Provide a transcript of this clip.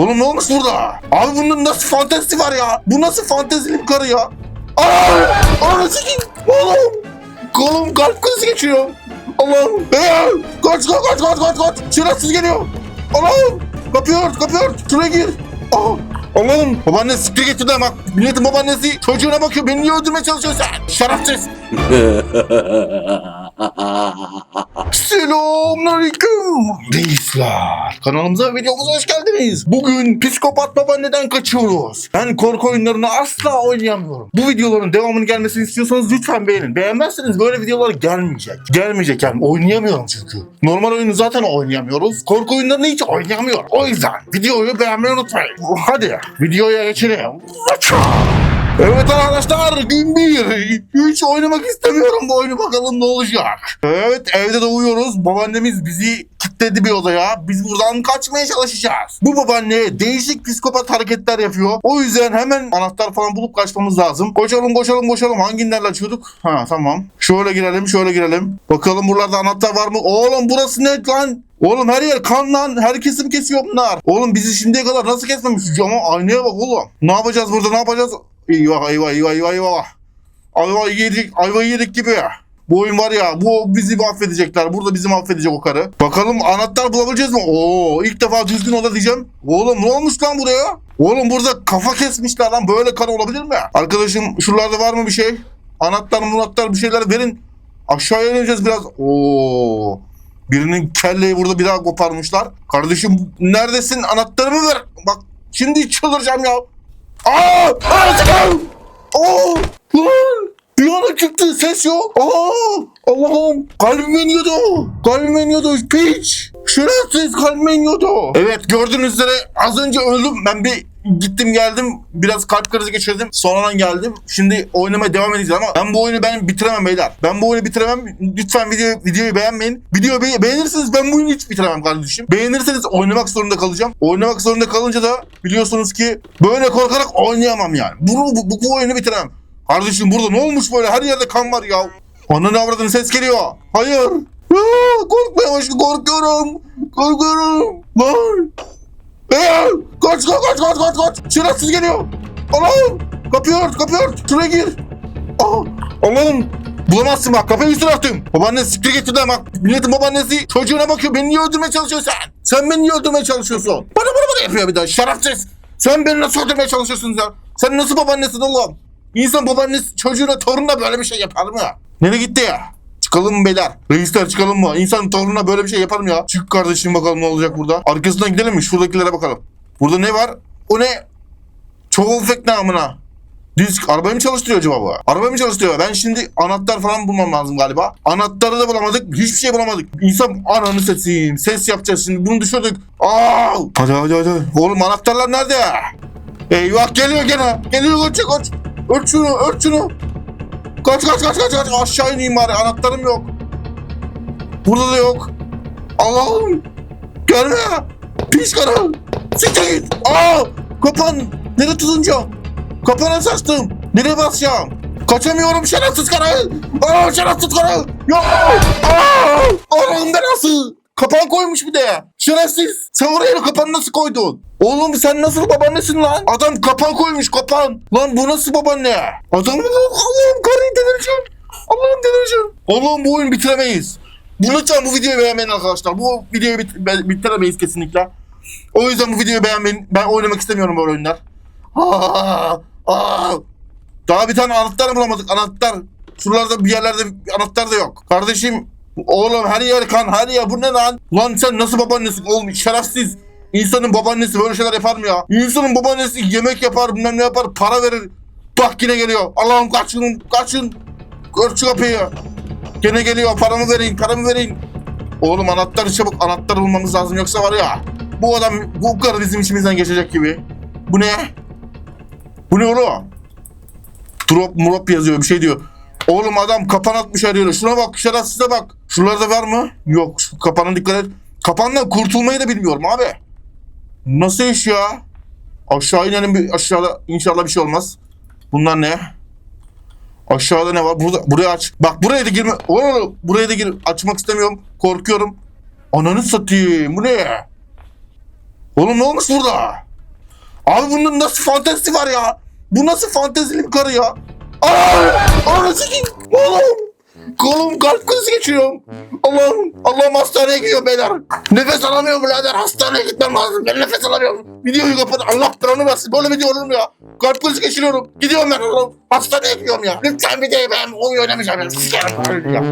Oğlum ne olmuş burada? Abi bunun nasıl fantezisi var ya? Bu nasıl fantezili bir karı ya? Aa! Aa sikeyim! Oğlum! Kolum kalp krizi geçiyor. Allah'ım! Ee, kaç kaç kaç kaç kaç kaç! Şerefsiz geliyor! Allah'ım! Kapıyor kapıyor! Şuraya gir! Aa! Allah'ım! Babaannesi siktir getirdi bak. Milletin babaannesi çocuğuna bakıyor. Beni niye öldürmeye çalışıyorsun sen? Şerefsiz! Selamünaleyküm reisler. Kanalımıza videomuza hoş geldiniz. Bugün psikopat babaanneden kaçıyoruz. Ben korku oyunlarını asla oynayamıyorum. Bu videoların devamını gelmesini istiyorsanız lütfen beğenin. Beğenmezseniz böyle videolar gelmeyecek. Gelmeyecek yani oynayamıyorum çünkü. Normal oyunu zaten oynayamıyoruz. Korku oyunlarını hiç oynayamıyorum. O yüzden videoyu beğenmeyi unutmayın. Hadi videoya geçelim. Evet arkadaşlar gün bir. Hiç oynamak istemiyorum bu oyunu bakalım ne olacak. Evet evde de uyuyoruz. Babaannemiz bizi kilitledi bir odaya. Biz buradan kaçmaya çalışacağız. Bu babaanne değişik psikopat hareketler yapıyor. O yüzden hemen anahtar falan bulup kaçmamız lazım. Koşalım koşalım koşalım. Hangilerle açıyorduk? Ha tamam. Şöyle girelim şöyle girelim. Bakalım buralarda anahtar var mı? Oğlum burası ne lan? Oğlum her yer kan lan. Her kesim kesiyor bunlar. Oğlum bizi şimdiye kadar nasıl kesmemiş? Ama aynaya bak oğlum. Ne yapacağız burada ne yapacağız? Eyvah eyvah eyvah eyvah eyvah. Ayva yedik, ayva yedik gibi. Bu oyun var ya bu bizi mahvedecekler. Burada bizi mahvedecek o karı. Bakalım anahtar bulabileceğiz mi? Oo ilk defa düzgün oda diyeceğim. Oğlum ne olmuş lan buraya? Oğlum burada kafa kesmişler lan. Böyle kan olabilir mi? Arkadaşım şuralarda var mı bir şey? Anahtar munahtar bir şeyler verin. Aşağıya ineceğiz biraz. Oo. Birinin kelleyi burada bir daha koparmışlar. Kardeşim neredesin? Anahtarımı ver. Bak şimdi çıldıracağım ya. Aa! Aa! Aa! Lan! Anda çıktı ses yok. Aa! Allah'ım kalbime iniyordu. Kalbime iniyordu. Piç. Şerefsiz kalbime iniyordu. Evet gördüğünüz üzere az önce öldüm. Ben bir gittim geldim. Biraz kalp krizi geçirdim. Sonradan geldim. Şimdi oynamaya devam edeceğim ama ben bu oyunu ben bitiremem beyler. Ben bu oyunu bitiremem. Lütfen video, videoyu beğenmeyin. Videoyu be- beğenirseniz ben bu oyunu hiç bitiremem kardeşim. Beğenirseniz oynamak zorunda kalacağım. Oynamak zorunda kalınca da biliyorsunuz ki böyle korkarak oynayamam yani. Bunu, bu, bu, bu oyunu bitiremem. Kardeşim burada ne olmuş böyle? Her yerde kan var ya. Ananı avradın ses geliyor. Hayır. Aa, korkmaya başladım. Korkuyorum. Korkuyorum. Lan. Kaç kaç kaç kaç kaç kaç. Şerefsiz geliyor. Allah'ım. Kapıyor kapıyor. Şuraya gir. Aa, Allah'ım. Bulamazsın bak kafayı üstüne attım. Babaannesi siktir getirdi bak. Milletin babaannesi çocuğuna bakıyor. Beni niye öldürmeye çalışıyorsun sen? Sen beni niye öldürmeye çalışıyorsun? Bana bana bana yapıyor bir daha şerefsiz. Sen beni nasıl öldürmeye çalışıyorsun ya? Sen nasıl babaannesin oğlum? İnsan babaannesi çocuğuna torununa böyle bir şey yapar mı? Nereye gitti ya? Çıkalım mı beyler? Reisler çıkalım mı? İnsan torununa böyle bir şey yapar mı ya? Çık kardeşim bakalım ne olacak burada. Arkasından gidelim mi? Şuradakilere bakalım. Burada ne var? O ne? Çoğul fek namına. Disk arabayı mı çalıştırıyor acaba bu? Arabayı mı çalıştırıyor? Ben şimdi anahtar falan bulmam lazım galiba. Anahtarı da bulamadık. Hiçbir şey bulamadık. İnsan ananı sesiyim. Ses yapacağız şimdi. Bunu düşürdük. Aa! Hadi hadi hadi. Oğlum anahtarlar nerede? Eyvah geliyor gene. Geliyor koç koç. Ört şunu ört şunu. Kaç kaç kaç kaç kaç. Aşağı ineyim bari. Anahtarım yok. Burada da yok. Allah'ım. Gelme. Pis karı. Siktir. Aa! Kapan. Nereye tutunca? Kapana saçtım. Nereye basacağım? Kaçamıyorum şerefsiz karı. Aa şerefsiz karı. Yok. Aa! Allah'ım belası. Kapan koymuş bir de. Şerefsiz. Sen oraya kapan nasıl koydun? Oğlum sen nasıl babaannesin lan? Adam kapan koymuş kapan. Lan bu nasıl babaanne? Adam Allah'ım karıyı delireceğim. Allah'ım delireceğim. Allah'ım bu oyunu bitiremeyiz. Bu lütfen bu videoyu beğenmeyin arkadaşlar. Bu videoyu bit- bitiremeyiz kesinlikle. O yüzden bu videoyu beğenmeyin. Ben oynamak istemiyorum böyle oyunlar. Aa, aa. Daha bir tane anahtar bulamadık. Anahtar. Şuralarda bir yerlerde anahtar da yok. Kardeşim oğlum her yer kan her yer bu ne lan? Lan sen nasıl babaannesin oğlum şerefsiz. İnsanın babaannesi böyle şeyler yapar mı ya? İnsanın babaannesi yemek yapar bilmem ne yapar para verir. Bak yine geliyor. Allah'ım kaçın kaçın. Ört şu kapıyı. Gene geliyor paramı verin paramı verin. Oğlum anahtarı çabuk anahtar bulmamız lazım yoksa var ya. Bu adam bu karı bizim içimizden geçecek gibi. Bu ne? Bu ne oğlum? Drop murop yazıyor bir şey diyor. Oğlum adam kapan atmış arıyor. Şuna bak şerefsize bak. Şuralarda var mı? Yok. Şu kapana dikkat et. Kapandan kurtulmayı da bilmiyorum abi. Nasıl iş ya? Aşağı inelim bir aşağıda inşallah bir şey olmaz. Bunlar ne? Aşağıda ne var? Burada buraya aç. Bak buraya da girme. Oo, buraya da gir. Açmak istemiyorum. Korkuyorum. Ananı satayım. Bu ne? Oğlum ne olmuş burada? Abi bunun nasıl fantezisi var ya? Bu nasıl fantezili bir karı ya? Aa! Sikeyim. Oğlum. Kolum kalp krizi geçiriyorum. Allah'ım. Allah'ım hastaneye gidiyor beyler. Nefes alamıyorum birader. Hastaneye gitmem lazım. Ben nefes alamıyorum. Videoyu kapat. Allah belanı versin. Böyle video olur mu ya? Kalp krizi geçiriyorum. Gidiyorum ben oğlum. Hastaneye gidiyorum ya. Lütfen videoyu beğen. Oyun oynamayacağım. ya. Sikerim. Ya.